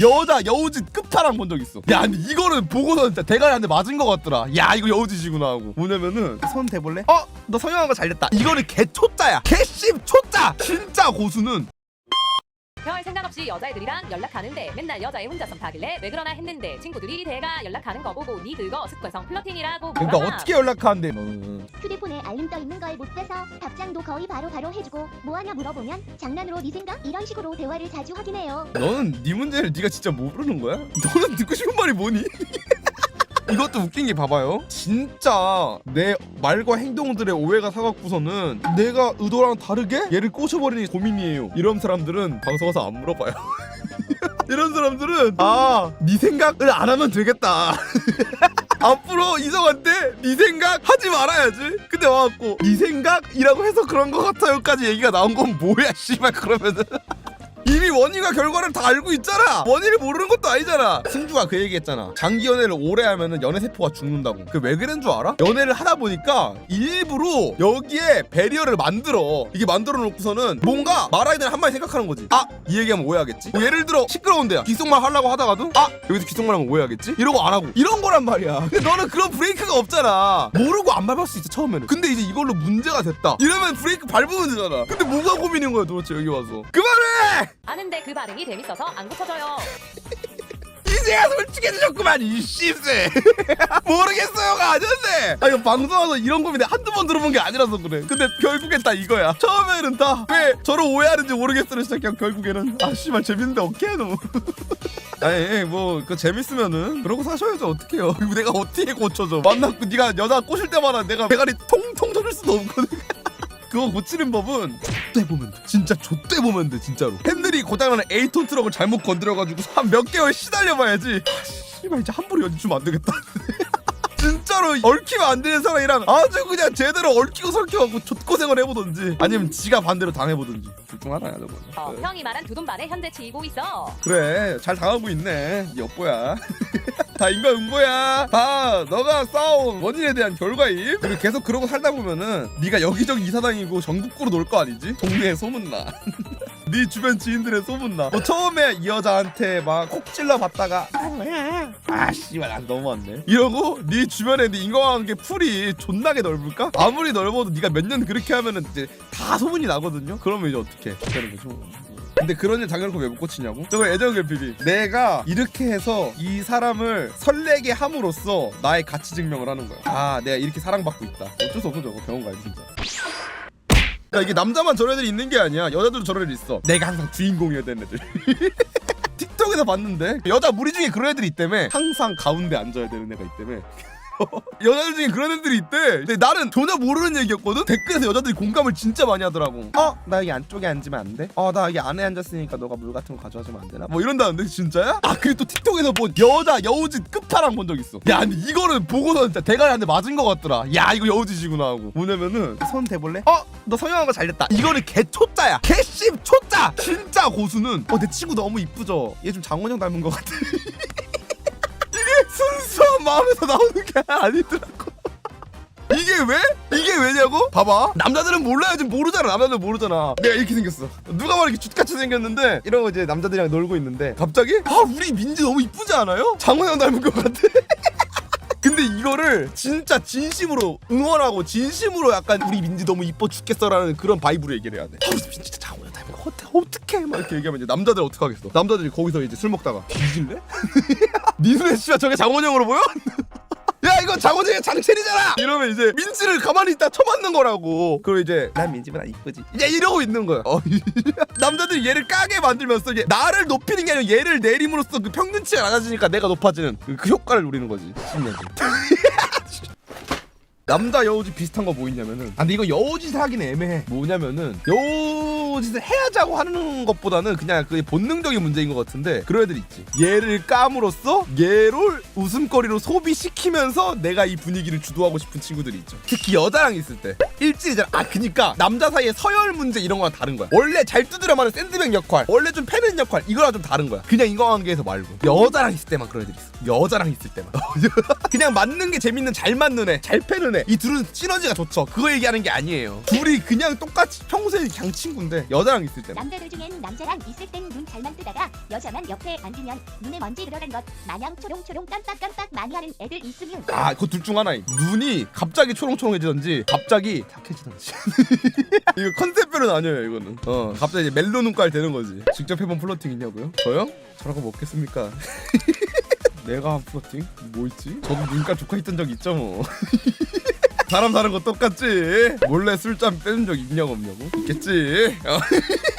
여자 여우짓 끝판왕 본 적 있어. 야 근데 이거는 보고서 진짜 대가리 한대 맞은 것 같더라. 야 이거 여우짓이구나 하고. 뭐냐면은 손 대볼래? 어? 너 성형한 거 잘 됐다. 이거는 개 초짜야. 개씹 초짜! 진짜 고수는 별 생각 없이 여자애들이랑 연락하는데 맨날 여자애 혼자 썸 타길래 왜 그러나 했는데 친구들이 대가 연락하는 거 보고 니 그거 습관성 플러팅이라고 그러니까 뭐라 어떻게 연락하는데 너는 휴대폰에 알림 떠 있는 걸 못 빼서 답장도 거의 바로바로 해주고 뭐하냐 물어보면 장난으로 네 생각 이런 식으로 대화를 자주 확인해요. 너는 네 문제를 네가 진짜 모르는 거야? 너는 듣고 싶은 말이 뭐니? 이것도 웃긴 게 봐봐요. 진짜 내 말과 행동들의 오해가 사갖고서는 내가 의도랑 다르게 얘를 꼬셔버리는 게 고민이에요. 이런 사람들은 방송 와서 안 물어봐요. 이런 사람들은 아, 네 생각을 안 하면 되겠다. 앞으로 이성한테 네 생각 하지 말아야지. 근데 와갖고 네 생각이라고 해서 그런 것 같아요까지 얘기가 나온 건 뭐야, 씨발 그러면은. 이미 원인과 결과를 다 알고 있잖아. 원인을 모르는 것도 아니잖아. 승주가 그 얘기했잖아. 장기 연애를 오래 하면은 연애 세포가 죽는다고. 그 왜 그런 줄 알아? 연애를 하다 보니까 일부러 여기에 배리어를 만들어. 이게 만들어 놓고서는 뭔가 말하야 되는 한마디 생각하는 거지. 아, 이 얘기하면 오해하겠지. 뭐 예를 들어 시끄러운데요. 귓속말 하려고 하다가도 아, 여기서 귓속말 하면 오해하겠지. 이러고 안 하고 이런 거란 말이야. 근데 너는 그런 브레이크가 없잖아. 모르고 안 밟을 수 있어 처음에는. 근데 이제 이걸로 문제가 됐다. 이러면 브레이크 밟으면 되잖아. 근데 뭐가 고민인 거야 도대체 여기 와서. 그만해! 아는데 그 반응이 재밌어서 안 고쳐져요. 이제야 솔직해지셨구만 이 씹새. 모르겠어요가 아니었네 아 이거 방송 와서 이런 고민에 한두 번 들어본 게 아니라서 그래. 근데 결국엔 다 이거야. 처음에는 다 왜 저를 오해하는지 모르겠어를 시작해 결국에는. 아 씨발 재밌는데 어깨 너무 아니 뭐그 재밌으면은 그러고 사셔야죠. 어떡해요. 내가 어떻게 고쳐줘. 만났고 네가 여자 꼬실 때마다 내가 대가리 통통 터질 수도 없거든 그거 고치는 법은 좆대 보면 돼. 진짜 좆대 보면 돼 진짜로. 핸들이 고장나는 에이톤 트럭을 잘못 건드려가지고 한 몇 개월 시달려봐야지. 아, 씨발 이제 함부로 연주면 안 되겠다 진짜로 얽히면 안 되는 사람이랑 아주 그냥 제대로 얽히고 설키고 좆고생을 해보던지 아니면 지가 반대로 당해보던지 둘 중 하나야 저거는. 어, 네. 형이 말한 두돈 반에 현재 치이고 있어. 그래 잘 당하고 있네 이 여보야. 다 인과응보야. 다 너가 싸운 원인에 대한 결과임. 그리고 계속 그러고 살다 보면은 네가 여기저기 이사 다니고 전국구로 놀 거 아니지? 동네에 소문나 네 주변 지인들의 소문나. 뭐 처음에 이 여자한테 막 콕 찔러 봤다가 아 뭐야 아 씨발 난 너무한데 이러고 네 주변에 네 인과관계 풀이 존나게 넓을까? 아무리 넓어도 네가 몇 년 그렇게 하면은 이제 다 소문이 나거든요? 그러면 이제 어떻게 되는 거죠 근데 그런 일 당연히 왜못 고치냐고? 저거 애정 결핍이. 내가 이렇게 해서 이 사람을 설레게 함으로써 나의 가치 증명을 하는 거야. 아 내가 이렇게 사랑받고 있다. 어쩔 수 없어 저거. 병원 가야 돼 진짜 그러니까 이게 남자만 저런 애들이 있는 게 아니야. 여자들도 저런 애들 있어. 내가 항상 주인공이어야 되는 애들. 틱톡에서 봤는데 여자 무리 중에 그런 애들이 있다며 항상 가운데 앉아야 되는 애가 있다며 여자들 중에 그런 애들이 있대 근데 나는 전혀 모르는 얘기였거든 댓글에서 여자들이 공감을 진짜 많이 하더라고 어? 나 여기 안쪽에 앉으면 안 돼? 어 나 여기 안에 앉았으니까 너가 물 같은 거 가져와주면 안 되나? 뭐 이런다는데 진짜야? 아 그리고 또 틱톡에서 본 여자 여우짓 끝판왕 본 적 있어 야 근데 이거는 보고서 진짜 대가리 한대 맞은 것 같더라 야 이거 여우짓이구나 하고 뭐냐면은 손 대볼래? 어? 너 성형한 거 잘 됐다 이거는 개 초짜야 개씹 초짜 진짜 고수는 어 내 친구 너무 이쁘죠? 얘 좀 장원영 닮은 것 같아 순수한 마음에서 나오는 게 아니더라고. 이게 왜? 이게 왜냐고? 봐봐. 남자들은 몰라야지 모르잖아. 남자들 모르잖아. 내가 이렇게 생겼어. 누가 말 이렇게 족같이 생겼는데 이런 거 이제 남자들이랑 놀고 있는데 갑자기? 아 우리 민지 너무 이쁘지 않아요? 장원영 닮은 것 같아 근데 이거를 진짜 진심으로 응원하고 진심으로 약간 우리 민지 너무 이뻐 죽겠어라는 그런 바이브로 얘기를 해야 돼. 아, 우리 민지 진짜 장원영 닮은 것 같아. 어떡해? 막 이렇게 얘기하면 이제 남자들 어떡 하겠어? 남자들이 거기서 이제 술 먹다가 뒤질래? 네 눈에 씨발 저게 장원영으로 보여? 야 이거 장원영의 장첸이잖아! 이러면 이제 민지를 가만히 있다 쳐맞는 거라고. 그리고 이제 난 민지보다 이쁘지. 이제 이러고 있는 거야. 어, 남자들이 얘를 까게 만들면서 이제 나를 높이는 게 아니라 얘를 내림으로써 그 평균치가 낮아지니까 내가 높아지는 그, 그 효과를 노리는 거지. 신년지? 남자 여우짓 비슷한 거 뭐 있냐면은. 아 근데 이거 여우짓 하기는 애매해. 뭐냐면은 여우 짓을 해야자고 하는 것보다는 그냥 그 본능적인 문제인 것 같은데 그런 애들 있지. 얘를 까므로써 얘를 웃음거리로 소비시키면서 내가 이 분위기를 주도하고 싶은 친구들이 있죠. 특히 여자랑 있을 때 일진이잖아 아 그니까 남자 사이에 서열 문제 이런 거랑 다른 거야. 원래 잘 두드려 맞는 샌드백 역할 원래 좀 패는 역할 이거랑 좀 다른 거야. 그냥 인간관계에서 말고. 여자랑 있을 때만 그런 애들이 있어. 여자랑 있을 때만. 그냥 맞는 게 재밌는 잘 맞는 애 잘 패는 애. 이 둘은 시너지가 좋죠. 그거 얘기하는 게 아니에요. 둘이 그냥 똑같이 평소에 그냥 친구인데 여자랑 있을 때 남자들 중엔 남자랑 있을 땐 눈 잘만 뜨다가 여자만 옆에 앉으면 눈에 먼지 들어간 것 마냥 초롱초롱 깜빡깜빡 많이 하는 애들 있으면 아, 그둘중 하나임. 눈이 갑자기 초롱초롱해지던지, 갑자기 탁해지던지. 이거 컨셉별은 아니에요, 이거는. 어, 갑자기 이제 멜로 눈깔 되는 거지. 직접 해본 플러팅 있냐고요? 저요? 저라고 먹겠습니까? 내가 한 플러팅? 뭐 있지? 저도 눈깔 조카 있던 적 있죠, 뭐. 사람 사는 거 똑같지? 몰래 술잔 빼는 적 있냐고 없냐고? 있겠지? 어.